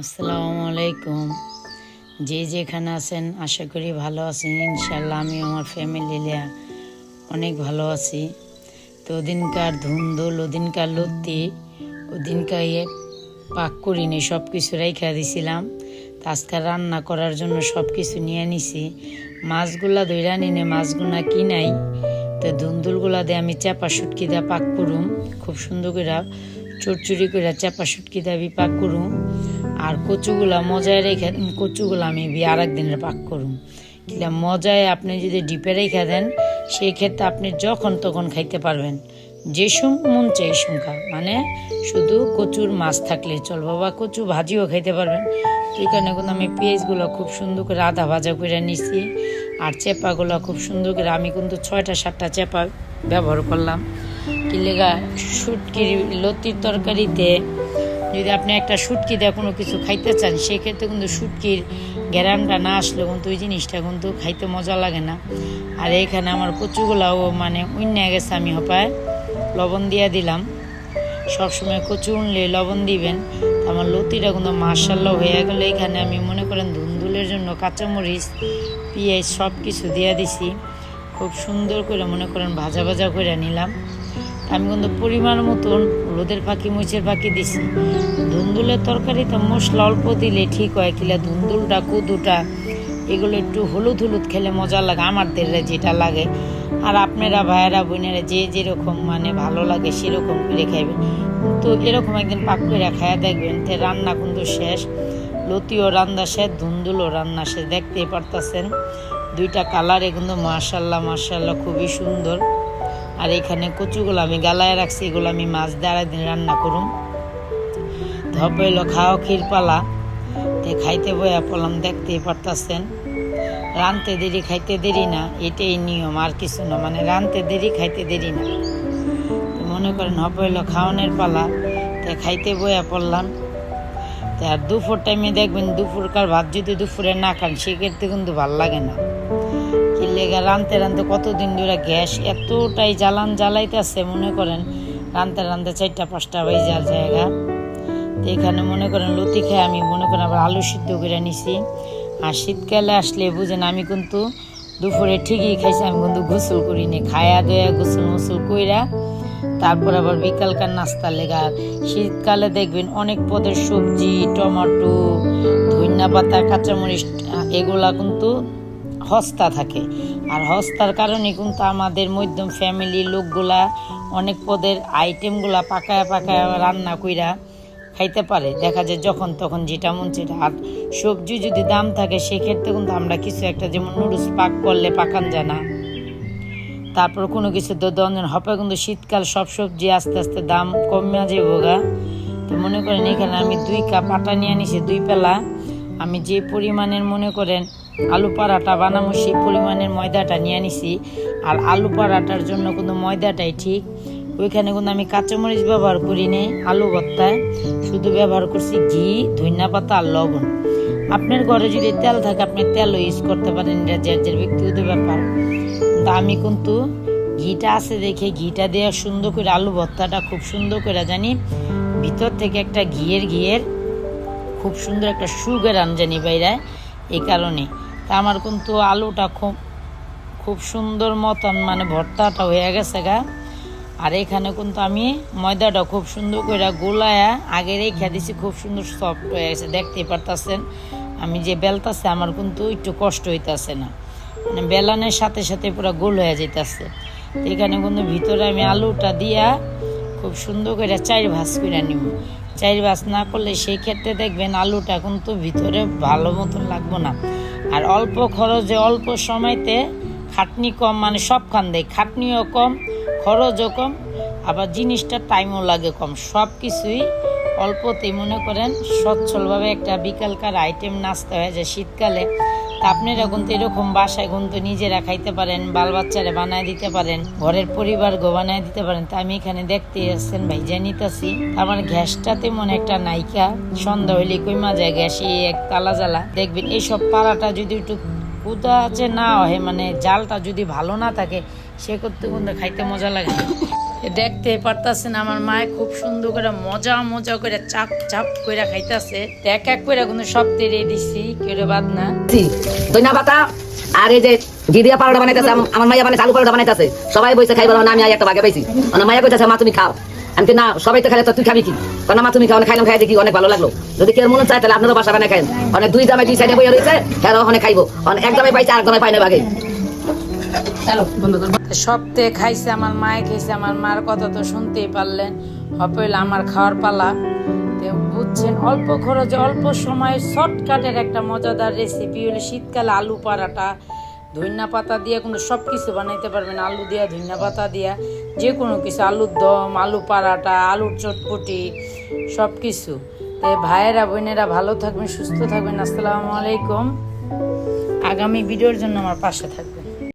আসসালামু আলাইকুম। যে যেখানে আছেন, আশা করি ভালো আছেন। ইনশাল্লাহ আমি আমার ফ্যামিলি অনেক ভালো আছি। তো ওদিনকার ধুন্দুল, ওদিনকার লত্তি, ওদিনকার ইয়ে পাক করিনি সব কিছু রেখা দিছিলাম। তো আজকে রান্না করার জন্য সব কিছু নিয়ে নিছি। মাছগুলা ধইরা নিনে, মাছগুলা কিনাই তো ধুন্দুলগুলা দিয়ে আমি চাপা সুটকি দিয়ে পাক করুম। খুব সুন্দর করে চুরচুরি করে চাপা সুটকি দিয়ে আমি পাক করুম। আর কচুগুলা মজায় রেখে কচুগুলা আমি আর একদিনের পাক করুম। কিলা মজায় আপনি যদি ডিপে রেখে দেন, সেই ক্ষেত্রে আপনি যখন তখন খাইতে পারবেন। যে সুম, মন চাই সুমকা। মানে শুধু কচুর মাছ থাকলে চলবো, বা কচু ভাজিও খাইতে পারবেন। তো এখানে কিন্তু আমি পেঁয়াজগুলো খুব সুন্দর করে আধা ভাজা করে নিছি। আর চেপাগুলো খুব সুন্দর করে আমি কিন্তু ছয়টা, সাতটা চেপা ব্যবহার করলাম। কিলেগা শুটকির লতির তরকারিতে যদি আপনি একটা শুটকি দিয়ে কোনো কিছু খাইতে চান, সেক্ষেত্রে কিন্তু শুটকির গ্যারানটা না আসলে কিন্তু ওই জিনিসটা কিন্তু খাইতে মজা লাগে না। আর এখানে আমার কচুগুলাও মানে উন্না গেছে আমি হপায়, লবণ দিয়ে দিলাম। সবসময় কচু উনলে লবণ দিবেন। আমার লতিটা কিন্তু মার্শাল্লাহ হয়ে গেলে। এখানে আমি মনে করেন ধুন্দুলের জন্য কাঁচামরিচ, পেঁয়াজ সব কিছু দিয়ে দিছি। খুব সুন্দর করে মনে করেন ভাজা ভাজা করে নিলাম। আমি কিন্তু পরিমাণ মতন হলুদের পাখি মুচের পাখি দিছি। ধুন্দুলের তরকারিতে মশলা অল্প দিলে ঠিক হয়, কিলা ধুন্দুলটা, কুদুটা, এগুলো একটু হলুদ হলুদ খেলে মজা লাগে আমাদের যেটা লাগে। আর আপনারা ভাইয়েরা, বোনেরা যে যেরকম মানে ভালো লাগে সেরকম করে খাইবেন। তো এরকম একদিন পাক করে দেখবেন তে রান্না কিন্তু শেষ। লতিও রান্না শেষ, ধুন্দুলও রান্না শেষ। দেখতেই পারতাছেন, দুইটা কালার কিন্তু মার্শাল্লাহ মার্শাল্লাহ খুবই সুন্দর। আর এখানে কচুগুলো আমি গালায় রাখছি, এগুলো আমি মাছ দিয়ে দিন রান্না করুম। ধপ এলো খাও ক্ষীর পালা তে খাইতে বয়া পলাম, দেখতেই পারতাছেন। রানতে দেরি, খাইতে দেরি না, এটাই নিয়ম, আর কিছু না। মানে রানতে দেরি, খাইতে দেরি না। মনে করেন হপ এলো খাওয়ানোর পালা। তে খাইতে বয়া পড়লাম। তে আর দুপুর টাইমে দেখবেন, দুপুরকার ভাত যদি দুপুরে না খান, সেক্ষেত্রে কিন্তু ভালো লাগে না। কি লেগে রানতে রানতে কতদিন ধরে গ্যাস এতটাই জ্বালান জ্বালাইতেছে, মনে করেন রানতে রানতে চারটা, পাঁচটা বাজার জায়গা। তো এখানে মনে করেন লতি খেয়ে আমি মনে করেন আবার আলু সিদ্ধ করে নিছি। আর শীতকালে আসলে বুঝেন আমি কিন্তু দুপুরে ঠিকই খাইছি, আমি কিন্তু গোসল করিনি। খায়া দয়া গোসল মোসল কইরা তারপর আবার বিকালকার নাস্তা লেগা। শীতকালে দেখবেন অনেক পদের সবজি, টমেটো, ধনিয়া পাতা, কাঁচামরিচ, এগুলা কিন্তু হস্তা থাকে। আর হস্তার কারণে কিন্তু আমাদের মধ্যম ফ্যামিলির লোকগুলা অনেক পদের আইটেমগুলা পাকায় পাকায় রান্না কইরা খাইতে পারে। দেখা যায় যখন তখন যেটা মন সেটা আর সবজি যদি দাম থাকে, সেক্ষেত্রে কিন্তু আমরা কিছু একটা যেমন নুডলস পাক করলে পাকান যায় না। তারপর কোনো কিছু তো দঞ্জন হবে কিন্তু শীতকাল সব সবজি আস্তে আস্তে দাম কমে যাব গা তো মনে করেন এখানে আমি দুই কাপ আটা নিয়ে নিছি দুই পেলা। আমি যে পরিমাণের মনে করেন আলু পরাটা বানাবো সেই পরিমাণের ময়দাটা নিয়ে আনিছি। আর আলু পরাটার জন্য কিন্তু ময়দাটাই ঠিক। ওইখানে কিন্তু আমি কাঁচামরিচ ব্যবহার করি নি, আলু ভর্তায়। শুধু ব্যবহার করছি ঘি, ধনিয়া পাতা আর লবণ। আপনার ঘরে যদি তেল থাকে, আপনি তেলও ইউজ করতে পারেন, এটা যার যার ব্যক্তিগত ব্যাপার। কিন্তু আমি কিন্তু ঘিটা আছে দেখে ঘিটা দিয়ে সুন্দর করে আলু ভর্তাটা খুব সুন্দর করে জানি, ভিতর থেকে একটা ঘিয়ের ঘিয়ের খুব সুন্দর একটা সুগার জানি বাইরায়। এই কারণে। তা আমার কিন্তু আলুটা খুব খুব সুন্দর মতন মানে ভর্তাটা হয়ে গেছে গা। আর এখানে কিন্তু আমি ময়দাটা খুব সুন্দর করে গোলায়া আগে রেখে দিছি, খুব সুন্দর সফট হয়ে গেছে। দেখতেই পারতাছেন? আমি যে বেলতাছে, আমার কিন্তু একটু কষ্ট হইতাছে না। মানে বেলানের সাথে সাথে পুরো গোল হয়ে যেতেছে এখানে কিন্তু ভিতরে আমি আলুটা দিয়া খুব সুন্দর করে চার ভাজ করে নিব। চার ভাজ না করলে সেই ক্ষেত্রে দেখবেন আলুটা কিন্তু ভিতরে ভালো মতন লাগবো না। আর অল্প খরচে, অল্প সময়তে খাটনি কম মানে সবখান দেয়। খাটনিও কম, খরচও কম, আবার জিনিসটা টাইমও লাগে কম। সব কিছুই অল্পতেই মনে করেন সচ্ছলভাবে একটা বিকালকার আইটেম নাস্তা হয়ে যায় শীতকালে। আপনারা কিন্তু এরকম বাসায় কিন্তু নিজেরা খাইতে পারেন, বাল বাচ্চারা বানায় দিতে পারেন, ঘরের পরিবার গো বানায় দিতে পারেন, তা আমি এখানে দেখতে আসছেন ভাই জানিতাছি আমার গ্যাসটা তেমন একটা নাইকা, সন্ধ্যা হইলে কইমা যায় গ্যাসে এক তালা জ্বালা। দেখবেন এইসব পাড়াটা যদি একটু কুদা আছে না হয় মানে জালটা যদি ভালো না থাকে, সে করতে কিন্তু খাইতে মজা লাগে দেখতে পারতাছেন, আমার মায়ে খুব সুন্দর করে মজা মজা করে চাপ চাপ করে খাইতাছে। এক এক করে কিন্তু সব তেরে দিছি কেউ বাদ না। পাতা যে পাউডার বানাইতেছে আমার মাইয়া বানাইছে, আলু পাউডার বানাইতেছে, সবাই বইছে খাইবো না, আমি একটা ভাগে পাইছি। মানে মাইয়া কইতাছে, মা, তুমি খাও। আমি না, সবাই তো খাইলে তো তুই খাবি কি? কারণ মা, তুমি খাও খাইলাম খাই দেখি, অনেক ভালো লাগল। যদি কেউ মনে চায়, তাহলে আপনারও বাসা বানাই খাইন অনেক দুই দামে দুই সাইডে বইয়া রয়েছে ওখানে খাইবো। এক দামে পাইছে আর দামে পাই না করব সপ্তাহে খাইছে আমার মায়ে খাইছে আমার মার কথা তো শুনতেই পারলেন। হপইল আমার খাওয়ার পালা। বুঝছেন, অল্প খরচে, অল্প সময়ে শর্টকাটের একটা মজাদার রেসিপি হলো শীতকালে আলু পরাটা ধনিয়া পাতা দিয়ে কিন্তু সব কিছু বানাইতে পারবেন, আলু দিয়া ধনিয়া পাতা দিয়া। যে কোনো কিছু, আলুর দম, আলু পারাটা আলুর চটপটি সব কিছু তো ভাইয়েরা, বোনেরা ভালো থাকবেন, সুস্থ থাকবেন। আসসালামু আলাইকুম। আগামী ভিডিওর জন্য আমার পাশে থাকবেন।